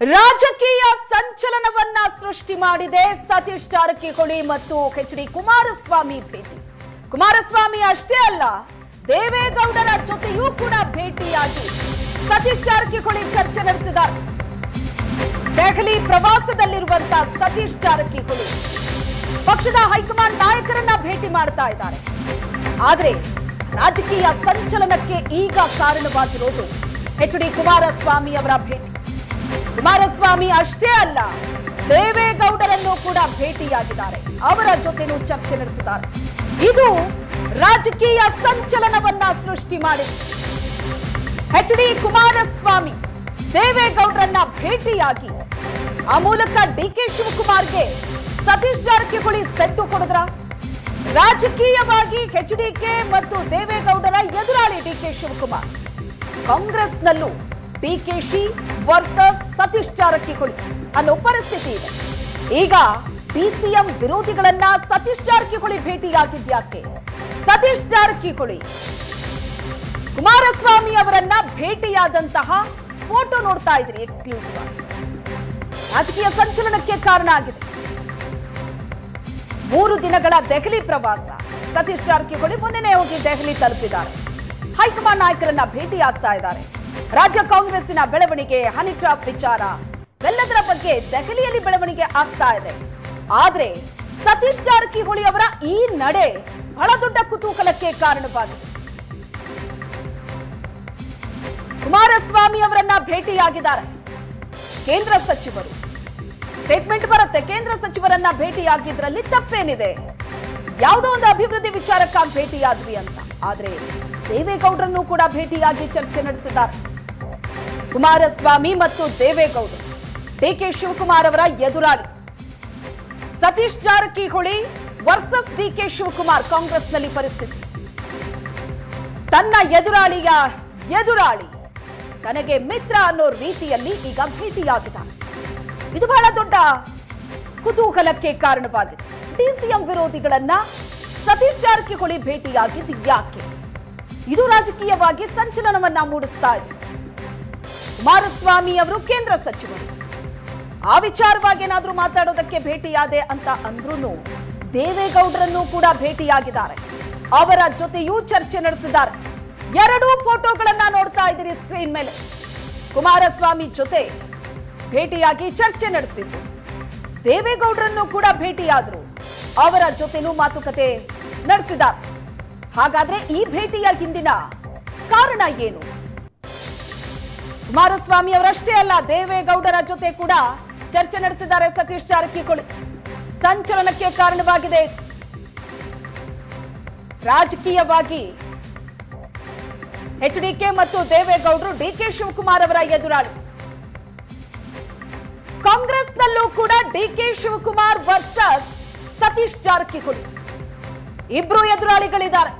ರಾಜಕೀಯ ಸಂಚಲನವನ್ನ ಸೃಷ್ಟಿ ಮಾಡಿದೆ ಸತೀಶ್ ಜಾರಕಿಹೊಳಿ ಮತ್ತು ಎಚ್ ಡಿ ಕುಮಾರಸ್ವಾಮಿ ಭೇಟಿ. ಕುಮಾರಸ್ವಾಮಿ ಅಷ್ಟೇ ಅಲ್ಲ, ದೇವೇಗೌಡರ ಜೊತೆಯೂ ಕೂಡ ಭೇಟಿಯಾಗಿ ಸತೀಶ್ ಜಾರಕಿಹೊಳಿ ಚರ್ಚೆ ನಡೆಸಿದ್ದಾರೆ. ದೆಹಲಿ ಪ್ರವಾಸದಲ್ಲಿರುವಂತಹ ಸತೀಶ್ ಜಾರಕಿಹೊಳಿ ಪಕ್ಷದ ಹೈಕಮಾಂಡ್ ನಾಯಕರನ್ನ ಭೇಟಿ ಮಾಡ್ತಾ ಇದ್ದಾರೆ. ಆದರೆ ರಾಜಕೀಯ ಸಂಚಲನಕ್ಕೆ ಈಗ ಕಾರಣವಾಗಿರೋದು ಎಚ್ ಡಿ ಕುಮಾರಸ್ವಾಮಿ ಅವರ ಭೇಟಿ. ಕುಮಾರಸ್ವಾಮಿ ಅಷ್ಟೇ ಅಲ್ಲ, ದೇವೇಗೌಡರನ್ನು ಕೂಡ ಭೇಟಿಯಾಗಿದ್ದಾರೆ. ಅವರ ಜೊತೆನೂ ಚರ್ಚೆ ನಡೆಸಿದ್ದಾರೆ. ಇದು ರಾಜಕೀಯ ಸಂಚಲನವನ್ನ ಸೃಷ್ಟಿ ಮಾಡಿದೆ. ಎಚ್ ಡಿ ಕುಮಾರಸ್ವಾಮಿ ದೇವೇಗೌಡರನ್ನ ಭೇಟಿಯಾಗಿ ಆ ಮೂಲಕ ಡಿ ಕೆ ಶಿವಕುಮಾರ್ಗೆ ಸತೀಶ್ ಜಾರಕಿಹೊಳಿ ಸೆಟ್ಟು ಕೊಡದ್ರ? ರಾಜಕೀಯವಾಗಿ ಎಚ್ ಡಿ ಕೆ ಮತ್ತು ದೇವೇಗೌಡರ ಎದುರಾಳಿ ಡಿ ಕೆ ಶಿವಕುಮಾರ್. ಕಾಂಗ್ರೆಸ್ನಲ್ಲೂ ಡಿಕೆಶಿ ವರ್ಸಸ್ ಸತೀಶ್ ಜಾರಕಿಹೊಳಿ ಅನ್ನೋ ಪರಿಸ್ಥಿತಿ ಇದೆ. ಈಗ ಡಿಸಿಎಂ ವಿರೋಧಿಗಳನ್ನ ಸತೀಶ್ ಜಾರಕಿಹೊಳಿ ಭೇಟಿಯಾಗಿದ್ಯಾಕೆ? ಸತೀಶ್ ಜಾರಕಿಹೊಳಿ ಕುಮಾರಸ್ವಾಮಿ ಅವರನ್ನ ಭೇಟಿಯಾದಂತಹ ಫೋಟೋ ನೋಡ್ತಾ ಇದ್ರಿ ಎಕ್ಸ್ಕ್ಲೂಸಿವ್ ಆಗಿ. ರಾಜಕೀಯ ಸಂಚಲನಕ್ಕೆ ಕಾರಣ ಆಗಿದೆ. ಮೂರು ದಿನಗಳ ದೆಹಲಿ ಪ್ರವಾಸ. ಸತೀಶ್ ಜಾರಕಿಹೊಳಿ ಮೊನ್ನೆನೇ ಹೋಗಿ ದೆಹಲಿ ತಲುಪಿದ್ದಾರೆ. ಹೈಕಮಾಂಡ್ ನಾಯಕರನ್ನ ಭೇಟಿಯಾಗ್ತಾ ಇದ್ದಾರೆ. ರಾಜ್ಯ ಕಾಂಗ್ರೆಸ್ಸಿನ ಬೆಳವಣಿಗೆ ಹನಿ ಟ್ರಾಪ್ ವಿಚಾರ. ಎಲ್ಲದರ ಬಗ್ಗೆ ದೆಹಲಿಯಲ್ಲಿ ಬೆಳವಣಿಗೆ ಆಗ್ತಾ ಇದೆ. ಆದ್ರೆ ಸತೀಶ್ ಜಾರಕಿಹೊಳಿ ಅವರ ಈ ನಡೆ ಬಹಳ ದೊಡ್ಡ ಕುತೂಹಲಕ್ಕೆ ಕಾರಣವಾಗಿದೆ. ಕುಮಾರಸ್ವಾಮಿ ಅವರನ್ನ ಭೇಟಿಯಾಗಿದ್ದಾರೆ. ಕೇಂದ್ರ ಸಚಿವರು. ಸ್ಟೇಟ್ಮೆಂಟ್ ಬರುತ್ತೆ, ಕೇಂದ್ರ ಸಚಿವರನ್ನ ಭೇಟಿಯಾಗಿದ್ರಲ್ಲಿ ತಪ್ಪೇನಿದೆ. ಯಾವುದೋ ಒಂದು ಅಭಿವೃದ್ಧಿ ವಿಚಾರಕ್ಕಾಗಿ ಭೇಟಿಯಾದ್ವಿ ಅಂತ. ಆದ್ರೆ ದೇವೇಗೌಡರನ್ನು ಕೂಡ ಭೇಟಿಯಾಗಿ ಚರ್ಚೆ ನಡೆಸಿದ್ದಾರೆ. ಕುಮಾರಸ್ವಾಮಿ ಮತ್ತು ದೇವೇಗೌಡರು ಡಿಕೆ ಶಿವಕುಮಾರ್ ಅವರ ಎದುರಾಳಿ. ಸತೀಶ್ ಜಾರಕಿಹೊಳಿ ವರ್ಸಸ್ ಡಿಕೆ ಶಿವಕುಮಾರ್ ಕಾಂಗ್ರೆಸ್ನಲ್ಲಿ ಪರಿಸ್ಥಿತಿ. ತನ್ನ ಎದುರಾಳಿಯ ಎದುರಾಳಿ ತನಗೆ ಮಿತ್ರ ಅನ್ನೋ ರೀತಿಯಲ್ಲಿ ಈಗ ಭೇಟಿಯಾಗಿದ್ದಾರೆ. ಇದು ಬಹಳ ದೊಡ್ಡ ಕುತೂಹಲಕ್ಕೆ ಕಾರಣವಾಗಿದೆ. ಡಿಸಿಎಂ ವಿರೋಧಿಗಳನ್ನ ಸತೀಶ್ ಜಾರಕಿಹೊಳಿ ಭೇಟಿಯಾಗಿದ್ದು ಯಾಕೆ? ಇದು ರಾಜಕೀಯವಾಗಿ ಸಂಚಲನವನ್ನ ಮೂಡಿಸ್ತಾ ಇದೆ. ಕುಮಾರಸ್ವಾಮಿ ಅವರು ಕೇಂದ್ರ ಸಚಿವರು. ಆ ವಿಚಾರವಾಗಿ ಏನಾದರೂ ಮಾತಾಡೋದಕ್ಕೆ ಭೇಟಿಯಾದೆ ಅಂತ ಅಂದ್ರೂ ದೇವೇಗೌಡರನ್ನು ಕೂಡ ಭೇಟಿಯಾಗಿದ್ದಾರೆ. ಅವರ ಜೊತೆಯೂ ಚರ್ಚೆ ನಡೆಸಿದ್ದಾರೆ. ಎರಡೂ ಫೋಟೋಗಳನ್ನ ನೋಡ್ತಾ ಇದ್ದೀರಿ ಸ್ಕ್ರೀನ್ ಮೇಲೆ. ಕುಮಾರಸ್ವಾಮಿ ಜೊತೆ ಭೇಟಿಯಾಗಿ ಚರ್ಚೆ ನಡೆಸಿದ್ದು. ದೇವೇಗೌಡರನ್ನು ಕೂಡ ಭೇಟಿಯಾದರು. ಅವರ ಜೊತೆನೂ ಮಾತುಕತೆ ನಡೆಸಿದ್ದಾರೆ. ಹಾಗಾದ್ರೆ ಈ ಭೇಟಿಯ ಹಿಂದಿನ ಕಾರಣ ಏನು? ಕುಮಾರಸ್ವಾಮಿ ಅವರಷ್ಟೇ ಅಲ್ಲ, ದೇವೇಗೌಡರ ಜೊತೆ ಕೂಡ ಚರ್ಚೆ ನಡೆಸಿದ್ದಾರೆ ಸತೀಶ್ ಜಾರಕಿಹೊಳಿ. ಸಂಚಲನಕ್ಕೆ ಕಾರಣವಾಗಿದೆ. ರಾಜಕೀಯವಾಗಿ ರಾಜಕೀಯವಾಗಿ ಎಚ್ಡಿಕೆ ಮತ್ತು ದೇವೇಗೌಡರು ಡಿಕೆ ಶಿವಕುಮಾರ್ ಅವರ ಎದುರಾಳಿ. ಕಾಂಗ್ರೆಸ್ನಲ್ಲೂ ಕೂಡ ಡಿಕೆ ಶಿವಕುಮಾರ್ ವರ್ಸಸ್ ಸತೀಶ್ ಜಾರಕಿಹೊಳಿ. ಇಬ್ರು ಎದುರಾಳಿಗಳಿದ್ದಾರೆ.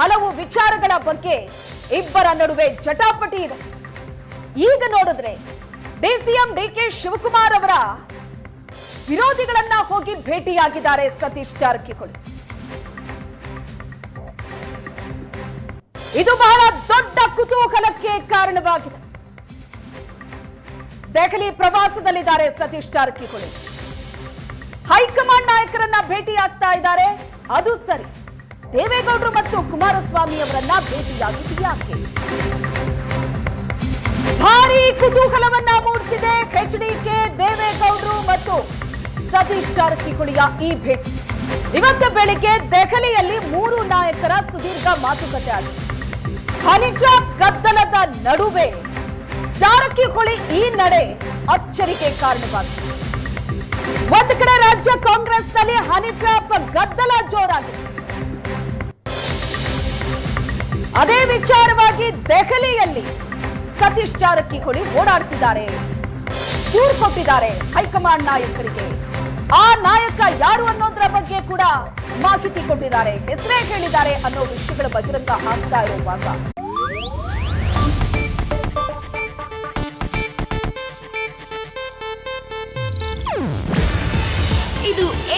ಹಲವು ವಿಚಾರಗಳ ಬಗ್ಗೆ ಇಬ್ಬರ ನಡುವೆ ಜಟಾಪಟಿ ಇದೆ. ಈಗ ನೋಡಿದ್ರೆ ಡಿಸಿಎಂ ಡಿಕೆ ಶಿವಕುಮಾರ್ ಅವರ ವಿರೋಧಿಗಳನ್ನ ಹೋಗಿ ಭೇಟಿಯಾಗಿದ್ದಾರೆ ಸತೀಶ್ ಜಾರಕಿಹೊಳಿ. ಇದು ಬಹಳ ದೊಡ್ಡ ಕುತೂಹಲಕ್ಕೆ ಕಾರಣವಾಗಿದೆ. ದೆಹಲಿ ಪ್ರವಾಸದಲ್ಲಿದ್ದಾರೆ ಸತೀಶ್ ಜಾರಕಿಹೊಳಿ. ಹೈಕಮಾಂಡ್ ನಾಯಕರನ್ನ ಭೇಟಿಯಾಗ್ತಾ ಇದ್ದಾರೆ. ಅದು ಸರಿ. ದೇವೇಗೌಡರು ಮತ್ತು ಕುಮಾರಸ್ವಾಮಿ ಅವರನ್ನ ಭೇಟಿಯಾಗಿದ್ದು ಯಾಕೆ ಭಾರಿ ಕುತೂಹಲವನ್ನ ಮೂಡಿಸಿದೆ ಎಚ್ಡಿಕೆ ದೇವೇಗೌಡರು ಮತ್ತು ಸತೀಶ್ ಜಾರಕಿಹೊಳಿಯ ಈ ಭೇಟಿ. ಇವತ್ತು ಬೆಳಿಗ್ಗೆ ದೆಹಲಿಯಲ್ಲಿ ಮೂರು ನಾಯಕರ ಸುದೀರ್ಘ ಮಾತುಕತೆ ಆಗಿದೆ. ಖನಿಜ ಗದ್ದಲದ ನಡುವೆ ಜಾರಕಿಹೊಳಿ ಈ ನಡೆ ಅಚ್ಚರಿಕೆ ಕಾರಣವಾಗಿದೆ. ಒಂದು ಕಡೆ ರಾಜ್ಯ ಕಾಂಗ್ರೆಸ್ನಲ್ಲಿ ಹನಿ ಟ್ರಾಪ್ ಗದ್ದಲ ಜೋರಾಗಿದೆ. ಅದೇ ವಿಚಾರವಾಗಿ ದೆಹಲಿಯಲ್ಲಿ ಸತೀಶ್ ಜಾರಕಿಹೊಳಿ ಓಡಾಡ್ತಿದ್ದಾರೆ. ದೂರು ಕೊಟ್ಟಿದ್ದಾರೆ ಹೈಕಮಾಂಡ್ ನಾಯಕರಿಗೆ. ಆ ನಾಯಕ ಯಾರು ಅನ್ನೋದ್ರ ಬಗ್ಗೆ ಕೂಡ ಮಾಹಿತಿ ಕೊಟ್ಟಿದ್ದಾರೆ. ಹೆಸರೇ ಹೇಳಿದ್ದಾರೆ ಅನ್ನೋ ವಿಷಯಗಳ ಬಹಿರಂಗ ಆಗ್ತಾ ಇರುವಾಗ.